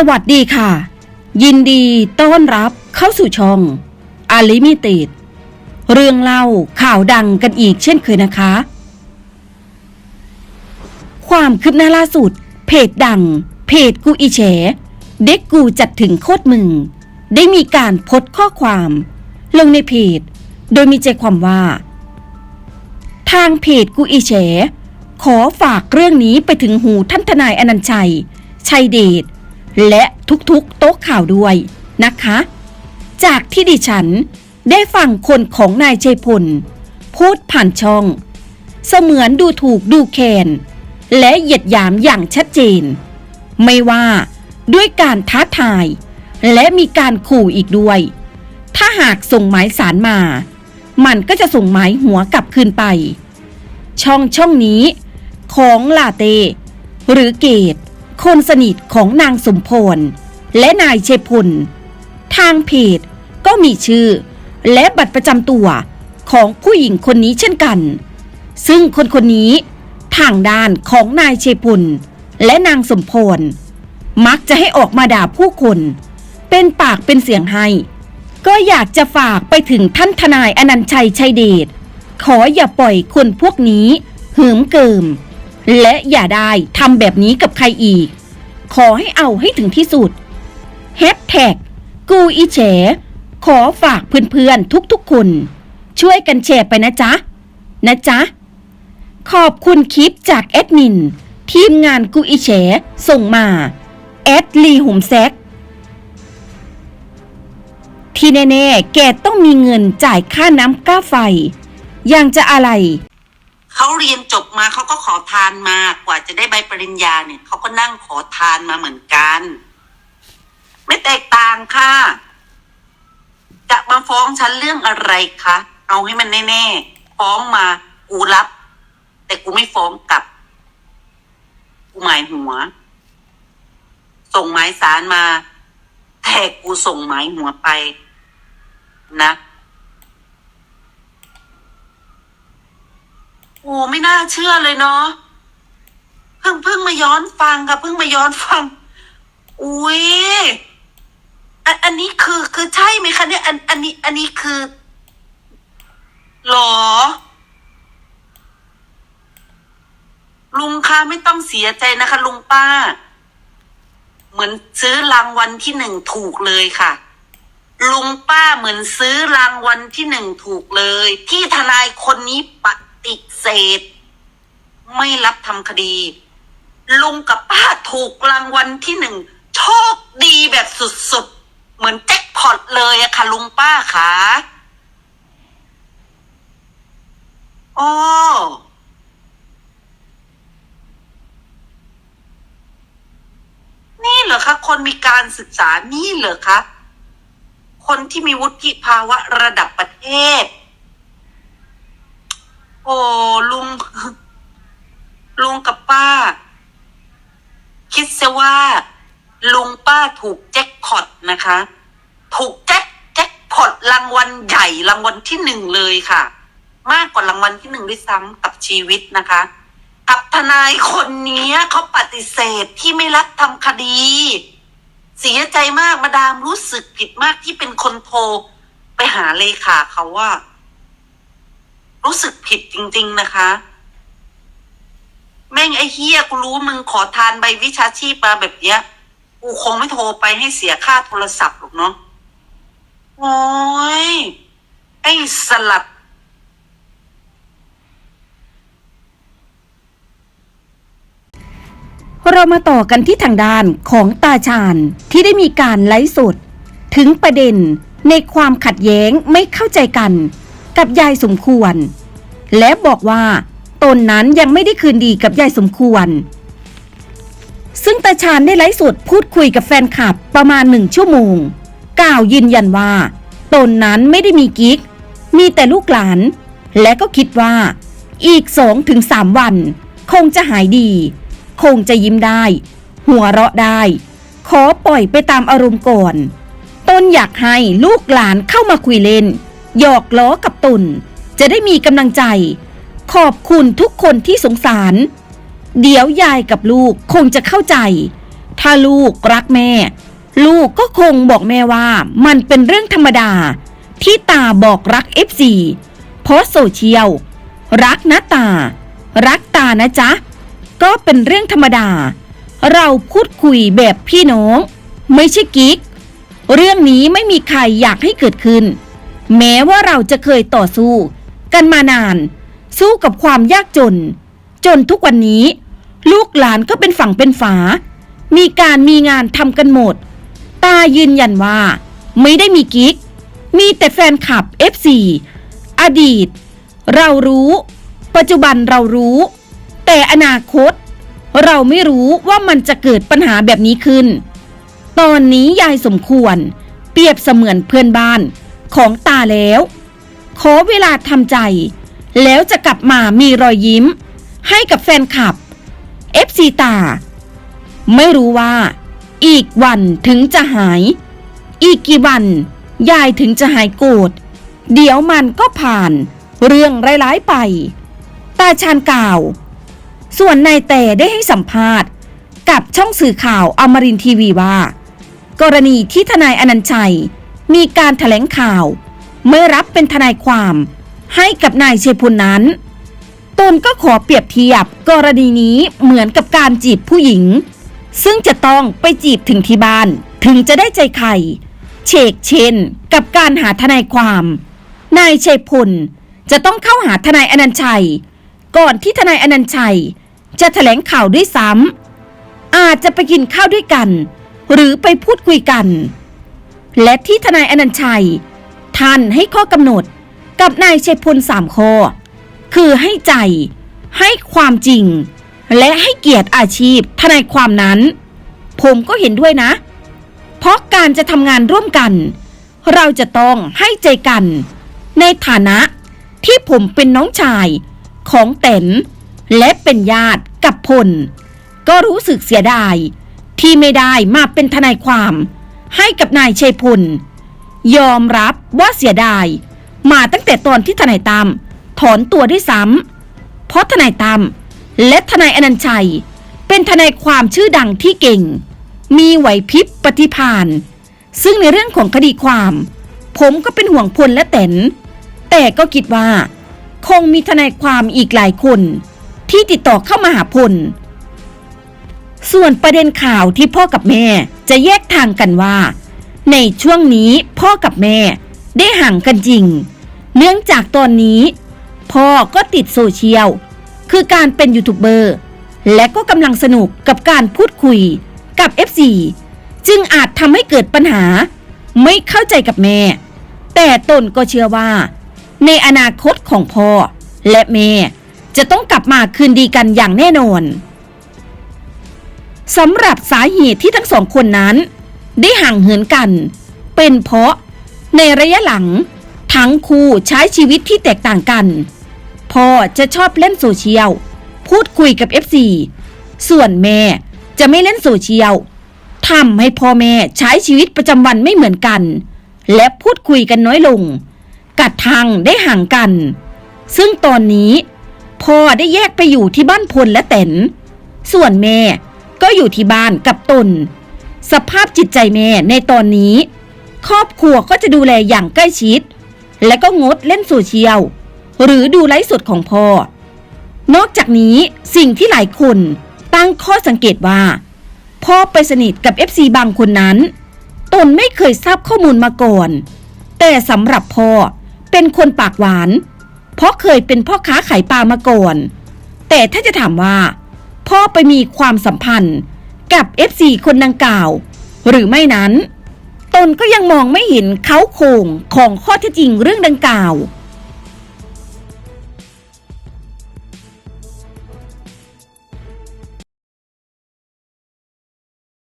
สวัสดีค่ะ ยินดีต้อนรับเข้าสู่ช่องอาลิมิติดเรื่องเล่าข่าวดังกันอีกเช่นเคยนะคะ ความคืบหน้าล่าสุด เพจดัง เพจกูอีแฉเด็กกูจัดถึงโคตรมึง ได้มีการพสต์ข้อความ ลงในเพจ โดยมีใจความว่า ทางเพจกูอีแฉขอฝากเรื่องนี้ไปถึงหูท่านทนายอนันชัย ชัยเดช และทุกๆโต๊ะข่าวด้วยนะคะ จากที่ดิฉันได้ฟังคนของนายชัยพล พูดผ่านช่อง เสมือนดูถูกดูแคลนและเหยียดหยามอย่างชัดเจน ไม่ว่าด้วยการท้าทาย และมีการขู่อีกด้วย ถ้าหากส่งหมายสารมา มันก็จะส่งหมายหัวกลับคืนไป ช่องช่องนี้ ของลาเต หรือเกต คนสนิทของนางสมพร และนายเชพล ทางเพจก็มีชื่อ และบัตรประจำตัวของผู้หญิงคนนี้เช่นกัน ซึ่งคนคนนี้ทางด้านของนายเชพล และนางสมพร มักจะให้ออกมาด่าผู้คน เป็นปากเป็นเสียงให้ ก็อยากจะฝากไปถึงท่านทนายอนันชัยชัยเดชขออย่าปล่อยคนพวกนี้ หืมเกิม และอย่าได้ทำแบบนี้กับใครอีก ขอให้เอาให้ถึงที่สุดแฮชแท็กกูอีแฉขอฝากเพื่อนๆทุกๆคน ช่วยกันแชร์ไปนะจ๊ะ นะจ๊ะ ขอบคุณคลิปจากแอดมิน ทีมงานกูอีแฉส่งมา แอดลีหุมแซกที่แน่ๆ แกต้องมีเงินจ่ายค่าน้ำค่าไฟ ยังจะอะไร เขาเรียนจบมาเขาก็ขอทานมากว่าจะได้ใบปริญญาเนี่ยเขาก็นั่งขอทานมาเหมือนกัน ไม่แตกต่างค่ะ จะมาฟ้องฉันเรื่องอะไรคะเอาให้มันแน่ๆฟ้องมากูรับ แต่กูไม่ฟ้องกลับ กูหมายหัว ส่งหมายสารมาแต่กูส่งหมายหัวไปนะ อ้ไม่น่าเชื่อเลยเนาะเพิ่งเพิ่งมาย้อนฟังค่ะเพิ่งมาย้อนฟัง อุ้ยอันอันนี้คือคือใช่ไหมคะเนี่ยอันอันนี้ อันนี้คือหรอ ลุงคะไม่ต้องเสียใจนะคะ ลุงป้า เหมือนซื้อรางวัลที่หนึ่งถูกเลยค่ะ ลุงป้าเหมือนซื้อรางวัลที่หนึ่งถูกเลย ที่ทนายคนนี้ปะ ฏิเสธ ไม่รับทำคดี ลุงกับป้าถูกรางวัลที่หนึ่งโชคดีแบบสุดๆ เหมือนแจ็คพอตเลยอะค่ะ ลุงป้าค่ะอ๋อนี่เหรอคะ คนมีการศึกษานี่เหรอคะ คนที่มีวุฒิภาวะระดับประเทศ โอ้ลุง ลุงกับป้า คิดซะว่า ลุงป้าถูกแจ็คพอตนะคะ ถูกแจ็คแจ็คพอตรางวัลใหญ่รางวัลที่หนึ่งเลยค่ะ มากกว่ารางวัลที่หนึ่งด้วยซ้ำกับชีวิตนะคะ กับทนายคนนี้เขาปฏิเสธที่ไม่รับทำคดี เสียใจมากมาดามรู้สึกผิดมากที่เป็นคนโทรไปหาเลขาเขาว่า รู้สึกผิดจริง ๆ นะคะ แม่งไอ้เฮียกูรู้มึงขอทานใบวิชาชีพมาแบบเนี้ย กูคงไม่โทรไปให้เสียค่าโทรศัพท์หรอกเนาะโอ้ยไอ้สลัดเรามาต่อกันที่ทางด้านของตาชาญที่ได้มีการไลฟ์สดถึงประเด็นในความขัดแย้งไม่เข้าใจกัน กับยายสมควร และบอกว่าตนนั้นยังไม่ได้คืนดีกับยายสมควร ซึ่งตาชาญได้ไลฟ์สดพูดคุยกับแฟนคลับประมาณหนึ่งชั่วโมง กล่าวยืนยันว่าตนนั้นไม่ได้มีกิ๊ก มีแต่ลูกหลาน และก็คิดว่า อีกสองถึงสามวัน คงจะหายดี คงจะยิ้มได้ หัวเราะได้ ขอปล่อยไปตามอารมณ์ก่อน ตนอยากให้ลูกหลานเข้ามาคุยเล่น หยอกล้อกับตุนจะได้มีกำลังใจ ขอบคุณทุกคนที่สงสาร เดี๋ยวยายกับลูกคงจะเข้าใจ ถ้าลูกรักแม่ ลูกก็คงบอกแม่ว่ามันเป็นเรื่องธรรมดา ที่ตาบอกรัก FC โพสโซเชียลรักนะตา รักตานะจ๊ะ ก็เป็นเรื่องธรรมดา เราพูดคุยแบบพี่น้อง ไม่ใช่กิ๊ก เรื่องนี้ไม่มีใครอยากให้เกิดขึ้น แม้ว่าเราจะเคยต่อสู้ กันมานาน สู้กับความยากจน จนทุกวันนี้ ลูกหลานก็เป็นฝั่งเป็นฝา มีการมีงานทำกันหมด ตายืนยันว่า ไม่ได้มีกิ๊ก มีแต่แฟนคลับ F4 อดีต เรารู้ ปัจจุบันเรารู้ แต่อนาคต เราไม่รู้ว่ามันจะเกิดปัญหาแบบนี้ขึ้น ตอนนี้ยายสมควร เปรียบเสมือนเพื่อนบ้าน ของตาแล้ว ขอเวลาทำใจ แล้วจะกลับมามีรอยยิ้ม ให้กับแฟนคลับ FC ตา ไม่รู้ว่า อีกวันถึงจะหาย อีกกี่วันยายถึงจะหายโกรธเดี๋ยวมันก็ผ่าน เรื่องร้ายๆไป ตาชาญกล่าว ส่วนนายแต่ได้ให้สัมภาษณ์ กับช่องสื่อข่าวอมรินทีวีว่า กรณีที่ทนายอนันชัย มีการแถลงข่าวไม่รับเป็นทนายความให้กับนายเชยพลนั้น ตนก็ขอเปรียบเทียบกรณีนี้เหมือนกับการจีบผู้หญิง ซึ่งจะต้องไปจีบถึงที่บ้านถึงจะได้ใจใครเชกเชนกับการหาทนายความ นายเชยพลจะต้องเข้าหาทนายอนันชัย ก่อนที่ทนายอนันชัย จะแถลงข่าวด้วยซ้ำอาจจะไปกินข้าวด้วยกัน หรือไปพูดคุยกัน และที่ทนายอนันชัย ท่านให้ข้อกำหนดกับนายชัยพลสามข้อ คือให้ใจ ให้ความจริง และให้เกียรติอาชีพทนายความนั้น ผมก็เห็นด้วยนะ เพราะการจะทำงานร่วมกัน เราจะต้องให้ใจกัน ในฐานะที่ผมเป็นน้องชายของเต๋นและเป็นญาติกับพล ก็รู้สึกเสียดาย ที่ไม่ได้มาเป็นทนายความ ให้กับนายชัยพล ยอมรับว่าเสียดาย มาตั้งแต่ตอนที่ทนายตามถอนตัวด้วยซ้ำเพราะทนายตามและทนายอนันชัย เป็นทนายความชื่อดังที่เก่ง มีไหวพริบปฏิภาณซึ่งในเรื่องของคดีความ ผมก็เป็นห่วงพลและเต๋นแต่ก็คิดว่า คงมีทนายความอีกหลายคน ที่ติดต่อเข้ามาหาพล ส่วนประเด็นข่าวที่พ่อกับแม่ จะแยกทางกันว่า ในช่วงนี้พ่อกับแม่ได้ห่างกันจริง เนื่องจากตอนนี้ พ่อก็ติดโซเชียล คือการเป็นยูทูบเบอร์ และก็กำลังสนุกกับการพูดคุยกับ FC จึงอาจทำให้เกิดปัญหา ไม่เข้าใจกับแม่ แต่ตนก็เชื่อว่า ในอนาคตของพ่อ และแม่จะต้องกลับมาคืนดีกันอย่างแน่นอน สำหรับสาเหตุที่ทั้งสองคนนั้น ได้ห่างเหินกัน เป็นเพราะในระยะหลัง ทั้งคู่ใช้ชีวิตที่แตกต่างกัน พ่อจะชอบเล่นโซเชียล พูดคุยกับ FC ส่วนแม่จะไม่เล่นโซเชียลทำให้พ่อแม่ใช้ชีวิตประจำวันไม่เหมือนกัน และพูดคุยกันน้อยลง กัดทางได้ห่างกัน ซึ่งตอนนี้พ่อได้แยกไปอยู่ที่บ้านพลและแตนส่วนแม่ ก็อยู่ที่บ้านกับตน สภาพจิตใจแม่ในตอนนี้ ครอบครัวก็จะดูแลอย่างใกล้ชิด และก็งดเล่นโซเชียล หรือดูไลฟ์สดของพ่อ นอกจากนี้สิ่งที่หลายคนตั้งข้อสังเกตว่า พ่อไปสนิทกับ FC บางคนนั้น ตนไม่เคยทราบข้อมูลมาก่อน แต่สำหรับพ่อเป็นคนปากหวาน เพราะเคยเป็นพ่อค้าขายปลามาก่อน แต่ถ้าจะถามว่า พ่อไปมีความสัมพันธ์กับ FC คนดังกล่าว หรือไม่นั้น ตนก็ยังมองไม่เห็นเขาโครงของข้อเท็จจริงเรื่องดังกล่าว